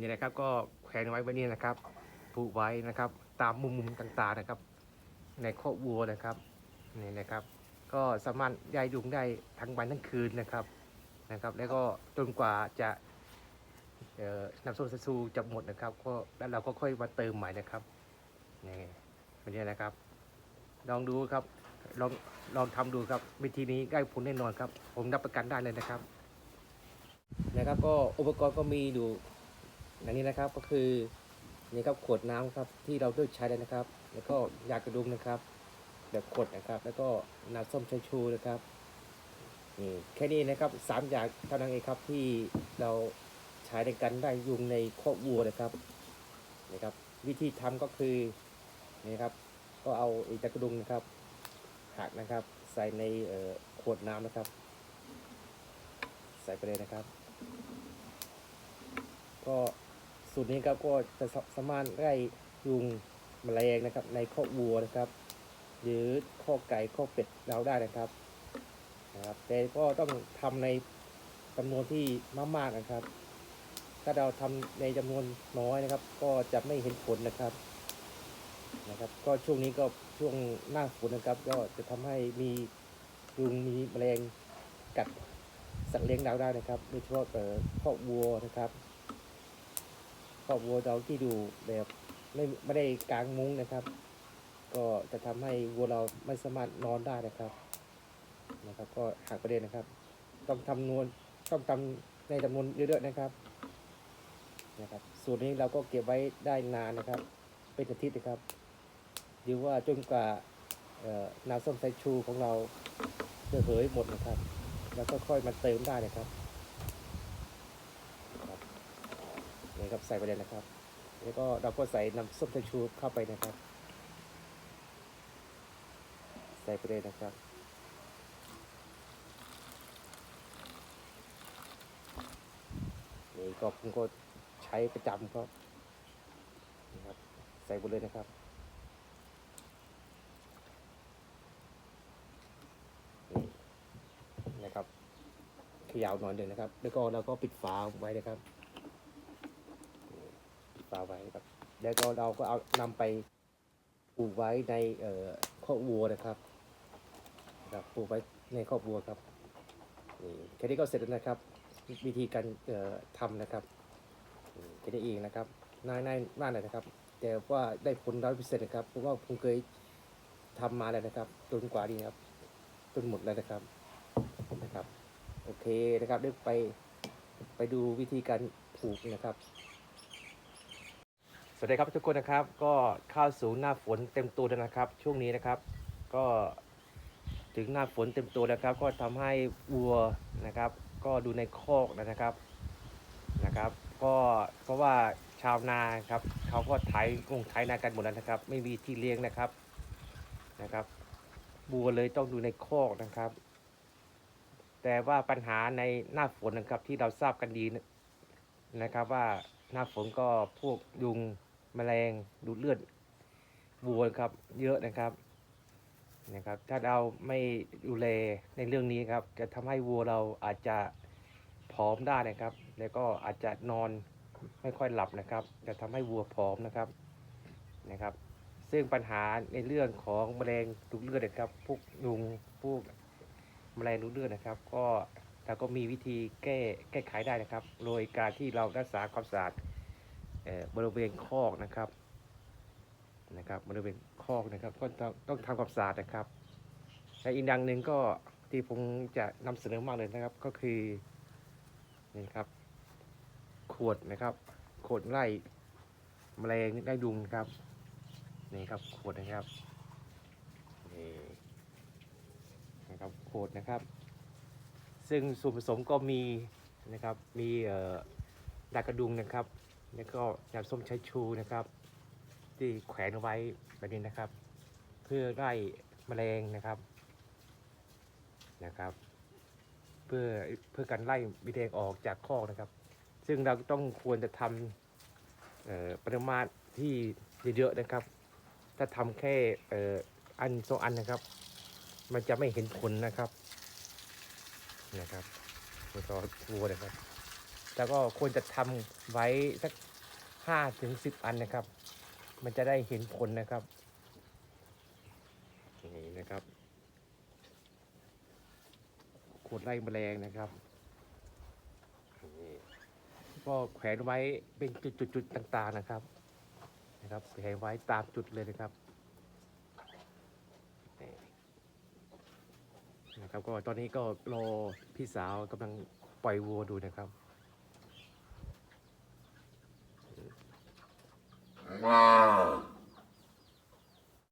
นี่นะครับก็แขวนไว้แบบนี้นะครับผูกไว้นะครับ ตามมุมมุมต่างๆนะครับ ในคอกวัวนะครับนี่นะครับ ก็สามารถย้ายยุงได้ทั้งวันทั้งคืนนะครับนะครับ แล้วก็จนกว่าจะเอ่อน้ำส้มสายชูจะหมดนะครับ ก็แล้วเราก็ค่อยมาเติมใหม่นะครับนี่แบบนี้นะครับ ลองดูครับลองลองทำดูครับ วิธีนี้ได้ผลแน่นอนครับ ผมรับประกันได้เลยนะครับนะครับ ก็อุปกรณ์ก็มีอยู่ อันนี้นะครับก็คือนี่ครับขวดน้ำครับที่เราเลือกใช้เลยนะครับ แล้วก็ยากระดุมนะครับ แบบขวดนะครับ แล้วก็น้ำส้มชาชูนะครับนี่แค่นี้นะครับสามอย่างเท่านั้นเองครับที่เราใช้ในการได้ยุงในคอกวัวนะครับนะครับ วิธีทำก็คือนี่ครับ ก็เอาอตะกระดุมนะครับหักนะครับ ใส่ในขวดน้ำนะครับ ใส่ไปเลยนะครับ ก็ สูตรนี้ครับก็จะสามารถไล่ยุงแมลงนะครับ ในคอวัวนะครับ หรือคอไก่คอเป็ดเราได้นะครับนะครับ แต่ก็ต้องทำในจำนวนที่มากๆนะครับ ถ้าเราทำในจำนวนน้อยนะครับ ก็จะไม่เห็นผลนะครับนะครับ ก็ช่วงนี้ก็ช่วงหน้าฝนนะครับ ก็จะทำให้มียุงมีแมลงกัดสัตว์เลี้ยงเราได้นะครับโดยเฉพาะเอ่อคอวัวนะครับ คอกวัวเราที่ดูแบบไม่ไม่ได้กางมุ้งนะครับ ก็จะทำให้วัวเราไม่สามารถนอนได้นะครับ นะครับ ก็หักประเด็นนะครับ ต้องทำนวนต้องทำในจำนวนเยอะๆนะครับ นะครับสูตรนี้เราก็เก็บไว้ได้นานนะครับ เป็นอาทิตย์นะครับหรือว่าจนกว่าน้ำส้มสายชูของเราจะเหยหมดนะครับ แล้วก็ค่อยมาเติมได้นะครับ นี่ครับใส่ไปเลยนะครับ แล้วก็เราก็ใส่น้ำส้มสายชูเข้าไปนะครับ ใส่ไปเลยนะครับนี่ก็ผมก็ใช้ประจำครับนะครับ ใส่ไปเลยนะครับนี่นะครับเขยาวหน่อยหนึ่งนะครับ แล้วก็เราก็ปิดฝาไว้นะครับาไว้ครับ แล้วก็เราก็เอานำไปปลูกไว้ในเอ่อคอกวัวนะครับครับปลูกไว้ในคอกวัวครับนี่แค่นี้ก็เสร็จแล้วนะครับ วิธีการเอ่อทำนะครับแค่นี้เองนะครับง่ายง่ายมากเลยนะครับ แต่ว่าได้ผลร้อยเปอร์เซ็นต์นะครับเพราะว่าผมเคยทำมาแล้วนะครับจนกว่านี้ครับจนหมดแล้วนะครับนะครับ โอเคนะครับเดี๋ยวไปไปดูวิธีการผูกนะครับ วัสดีครับทุกคนนะครับ ก็เข้าสู่หน้าฝนเต็มตัวแล้วนะครับ ช่วงนี้นะครับ ก็ถึงหน้าฝนเต็มตัวแล้วครับ ก็ทำให้วัวนะครับ ก็ดูในคอกนะครับนะครับ ก็เพราะว่าชาวนาครับเขาก็ไถคงไถนากันหมดแล้วนะครับ ไม่มีที่เลี้ยงนะครับนะครับวัวเลยต้องดูในคอกนะครับ แต่ว่าปัญหาในหน้าฝนนะครับที่เราทราบกันดีนะครับว่าหน้าฝนก็พวกยุง แมลงดูดเลือดวัวครับ เยอะนะครับนะครับ ถ้าเราไม่ดูแลในเรื่องนี้ครับ จะทำให้วัวเราอาจจะผอมได้นะครับ แล้วก็อาจจะนอนไม่ค่อยหลับนะครับ จะทำให้วัวผอมนะครับนะครับ ซึ่งปัญหาในเรื่องของแมลงดูดเลือดนะครับพวกยุงพวกแมลงรู้เลือดนะครับ ก็เราก็มีวิธีแก้แก้ไขได้นะครับ โดยการที่เรารักษาความสะอาด บริเวณคอกนะครับนะครับบริเวณคอกนะครับก็ต้องทำความสะอาดนะครับและอีกดังหนึ่งก็ที่ผมจะนำเสนอมากเลยนะครับ ก็คือนี่ครับ ขวดนะครับขวดไล่แมลงไล่ยุงครับนี่ครับขวดนะครับนี่นะครับโคดนะครับ ซึ่งส่วนผสมก็มีนะครับมีเอ่อดากระดุงนะครับ แล้วก็ยาส้มใช้ชูนะครับ ที่แขวนเอาไว้แบบนี้นะครับ เพื่อไล่แมลงนะครับนะครับ เพื่อเพื่อการไล่วิเดงออกจากคอกนะครับ ซึ่งเราต้องควรจะทำปริมาตรที่เยอะๆนะครับ ถ้าทำแค่ออันสองอันนะครับ มันจะไม่เห็นผลนะครับนะครับตัวต่อวัวนะครับ แล้วก็ควรจะทำไว้สักห้าถึงสิบอันนะครับ มันจะได้เห็นผลนะครับนี่นะครับขวดไล่แมลงนะครับก็แขวนไว้เป็นจุดๆต่าง ๆนะครับ นะครับแขวนไว้ตามจุดเลยนะครับนะครับก็ตอนนี้ก็รอพี่สาวกำลังปล่อยวัวดูนะครับ 와.